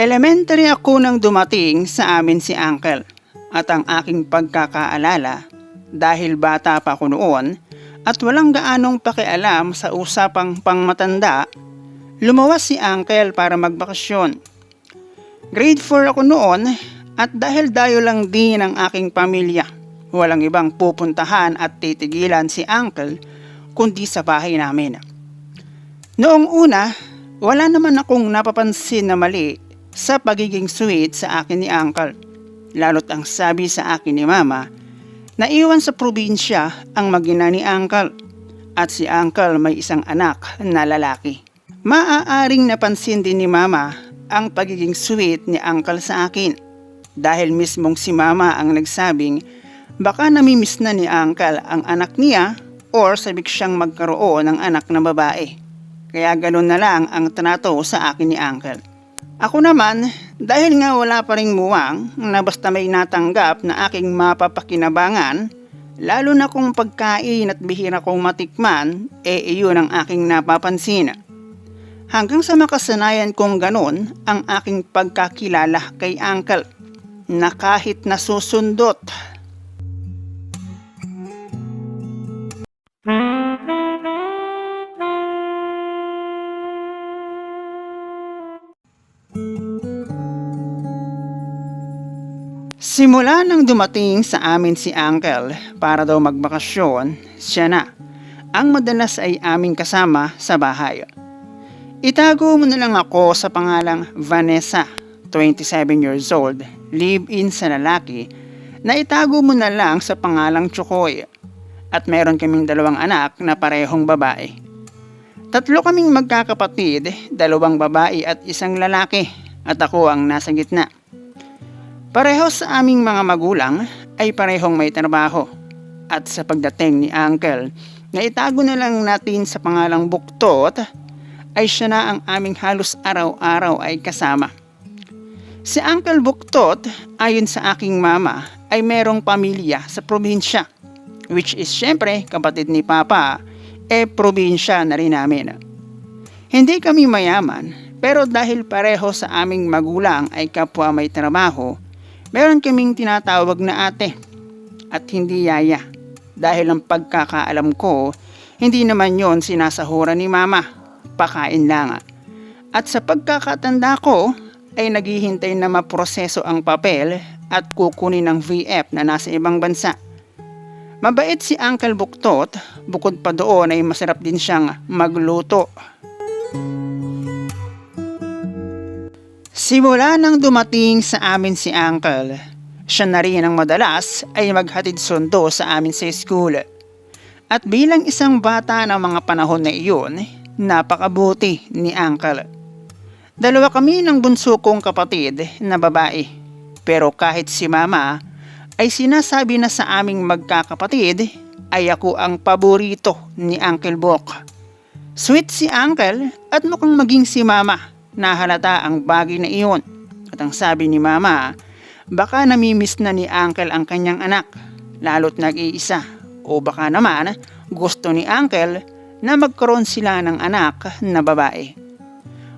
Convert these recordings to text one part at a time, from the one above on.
Elementary ako nang dumating sa amin si Uncle at ang aking pagkakaalala dahil bata pa ako noon at walang gaanong pakialam sa usapang pangmatanda, lumawas si Uncle para magbakasyon. Grade 4 ako noon at dahil dayo lang din ang aking pamilya, walang ibang pupuntahan at titigilan si Uncle kundi sa bahay namin. Noong una, wala naman akong napapansin na mali sa pagiging sweet sa akin ni Uncle. Lalo't ang sabi sa akin ni Mama, naiwan sa probinsya ang magina ni Uncle at si Uncle may isang anak na lalaki. Maaaring napansin din ni Mama ang pagiging sweet ni Uncle sa akin dahil mismong si Mama ang nagsabing baka namimiss na ni Uncle ang anak niya or sabik siyang magkaroon ng anak na babae. Kaya ganun na lang ang tanato sa akin ni Uncle. Ako naman, dahil nga wala pa ring muwang na basta may natanggap na aking mapapakinabangan, lalo na kung pagkain at bihira kong matikman, eh iyon ang aking napapansin. Hanggang sa makasanayan kong ganon ang aking pagkakilala kay Uncle na kahit nasusundot Simula nang dumating sa amin si Uncle para daw magbakasyon, siya na. Ang madalas ay aming kasama sa bahay. Itago mo na lang ako sa pangalang Vanessa, 27 years old, live-in sa lalaki, na itago mo na lang sa pangalang Chukoy. At meron kaming dalawang anak na parehong babae. Tatlo kaming magkakapatid, dalawang babae at isang lalaki, at ako ang nasa gitna. Pareho sa aming mga magulang ay parehong may trabaho. At sa pagdating ni Uncle, na itago na lang natin sa pangalang Buktot, ay siya na ang aming halos araw-araw ay kasama. Si Uncle Buktot, ayon sa aking mama, ay merong pamilya sa probinsya, which is syempre kapatid ni Papa, eh probinsya na rin namin. Hindi kami mayaman, pero dahil pareho sa aming magulang ay kapwa may trabaho, meron kaming tinatawag na ate at hindi yaya. Dahil ang pagkakaalam ko, hindi naman yon sinasahura ni mama, pakain lang. At sa pagkakatanda ko, ay naghihintay na maproseso ang papel at kukunin ng VF na nasa ibang bansa. Mabait si Uncle Buktot, bukod pa doon ay masarap din siyang magluto. Simula nang dumating sa amin si Uncle, siya na rin ang madalas ay maghatid sundo sa amin sa school. At bilang isang bata ng mga panahon na iyon, napakabuti ni Uncle. Dalawa kami ng bunso kong kapatid na babae. Pero kahit si mama ay sinasabi na sa aming magkakapatid ay ako ang paborito ni Uncle Bok. Sweet si Uncle at mukhang maging si mama na halata ang bagay na iyon. At ang sabi ni mama, baka namimiss na ni Uncle ang kanyang anak, lalo't nag-iisa. O baka naman gusto ni Uncle na magkaroon sila ng anak na babae.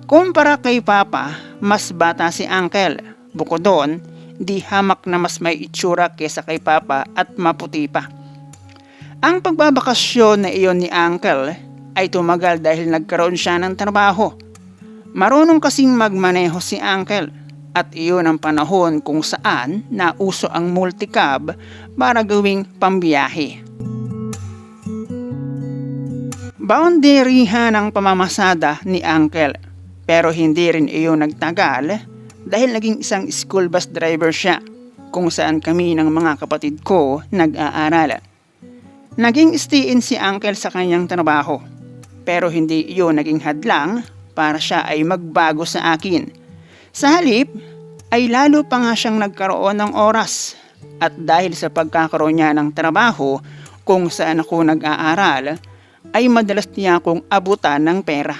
Kumpara kay Papa, mas bata si Uncle. Bukod doon, di hamak na mas may itsura kesa kay Papa at maputi pa. Ang pagbabakasyon na iyon ni Uncle ay tumagal dahil nagkaroon siya ng trabaho. Marunong kasing magmaneho si Uncle at iyon ang panahon kung saan nauso ang multicab para gawing pambiyahe. Boundaryhan ang pamamasada ni Uncle pero hindi rin iyon nagtagal dahil naging isang school bus driver siya kung saan kami ng mga kapatid ko nag-aaral. Naging stay-in si Uncle sa kanyang trabaho pero hindi iyon naging hadlang para siya ay magbago sa akin. Sa halip ay lalo pa nga siyang nagkaroon ng oras at dahil sa pagkakaroon niya ng trabaho kung saan ako nag-aaral ay madalas niya akong abutan ng pera.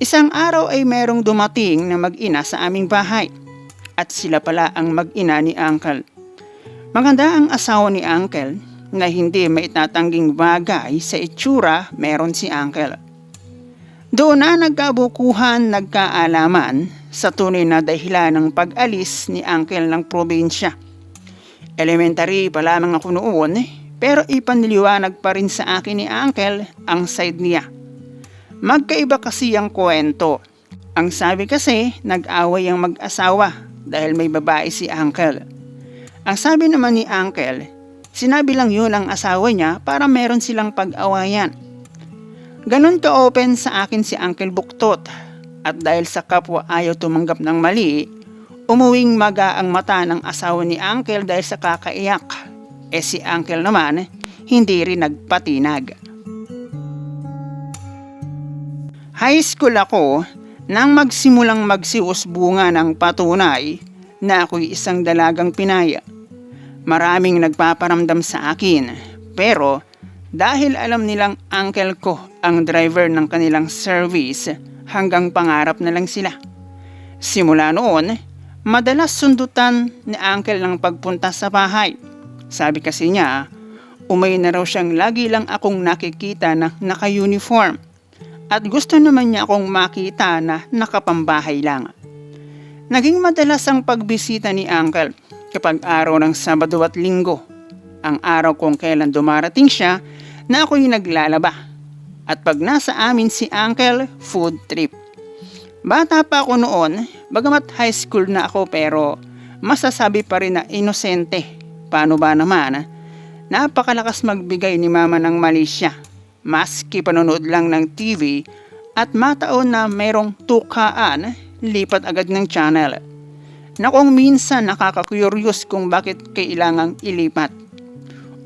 Isang araw ay merong dumating na mag-ina sa aming bahay at sila pala ang mag-ina ni Uncle. Maganda ang asawa ni Uncle na hindi maitatangging bagay sa itsura meron si Uncle. Doon na nagkabukuhan, nagkaalaman sa tunay na dahilan ng pag-alis ni Uncle ng probinsya. Elementary pa lamang ako noon, pero ipaniliwanag pa rin sa akin ni Uncle ang side niya. Magkaiba kasi ang kwento. Ang sabi kasi, nag-away ang mag-asawa dahil may babae si Uncle. Ang sabi naman ni Uncle, sinabi lang yun ang asawa niya para meron silang pag-awayan. Ganon ka-open sa akin si Uncle Buktot at dahil sa kapwa ayaw tumanggap ng mali, umuwing maga ang mata ng asawa ni Uncle dahil sa kakaiyak. Eh si Uncle naman, hindi rin nagpatinag. High school ako nang magsimulang magsiusbunga ng patunay na ako'y isang dalagang pinaya. Maraming nagpaparamdam sa akin pero dahil alam nilang uncle ko ang driver ng kanilang service hanggang pangarap na lang sila. Simula noon, madalas sundutan ni uncle ng pagpunta sa bahay. Sabi kasi niya, umay na raw siyang lagi lang akong nakikita na naka-uniform at gusto naman niya akong makita na nakapambahay lang. Naging madalas ang pagbisita ni Uncle kapag araw ng Sabado at Linggo. Ang araw kung kailan dumarating siya na ako'y naglalaba. At pag nasa amin si Uncle, food trip. Bata pa ako noon, bagamat high school na ako pero masasabi pa rin na inosente. Paano ba naman? Napakalakas magbigay ni mama ng mali siya. Maski panonood lang ng TV at mataon na merong tukaan, lipat agad ng channel. Na kung minsan nakaka-curious kung bakit kailangang ilipat.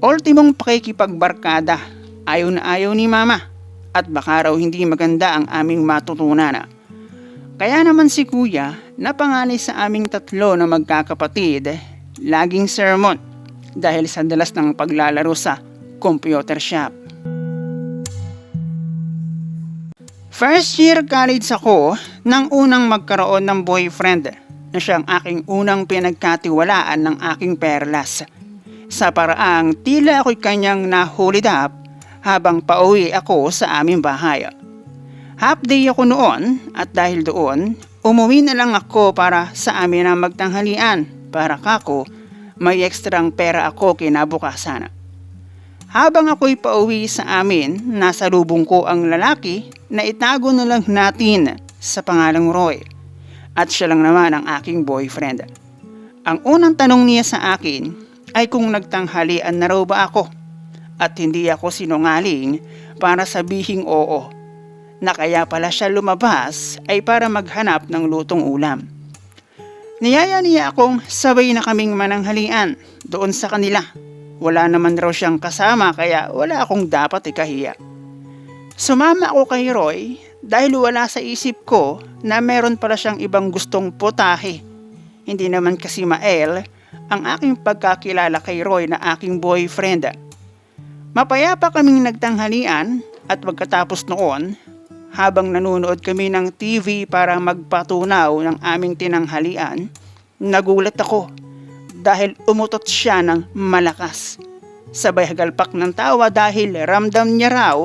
Ultimong pakikipagbarkada, ayaw na ayaw ni mama at baka raw hindi maganda ang aming matutunan. Kaya naman si kuya, napanganay sa aming tatlo na magkakapatid, laging sermon dahil sa dalas ng paglalaro sa computer shop. First year college ako nang unang magkaroon ng boyfriend na siyang aking unang pinagkatiwalaan ng aking perlas. Sa paraang tila ako'y kanyang nahulid up habang pauwi ako sa aming bahay. Half day ako noon at dahil doon, umuwi na lang ako para sa amin na magtanghalian para kako may ekstrang pera ako kinabukasan. Habang ako'y pauwi sa amin, nasa lubong ko ang lalaki na itago na lang natin sa pangalang Roy. At siya lang naman ang aking boyfriend. Ang unang tanong niya sa akin ay kung nagtanghalian na raw ba ako. At hindi ako sinungaling para sabihing oo. Na kaya pala siya lumabas ay para maghanap ng lutong ulam. Niyaya niya akong sabay na kaming mananghalian doon sa kanila wala naman raw siyang kasama kaya wala akong dapat ikahiya. Sumama ako kay Roy dahil wala sa isip ko na meron pala siyang ibang gustong putahe. Hindi naman kasi mael ang aking pagkakilala kay Roy na aking boyfriend. Mapayapa kaming nagtanghalian at pagkatapos noon, habang nanonood kami ng TV para magpatunaw ng aming tinanghalian, nagulat ako dahil umutot siya ng malakas. Sabay hagalpak ng tawa dahil ramdam niya raw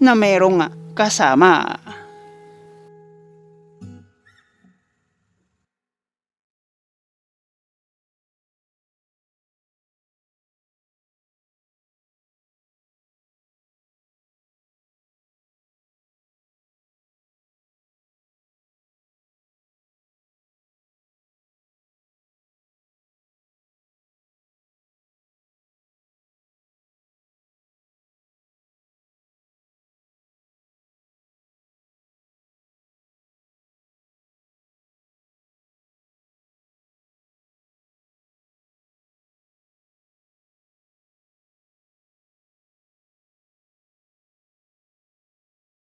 na merong kasama.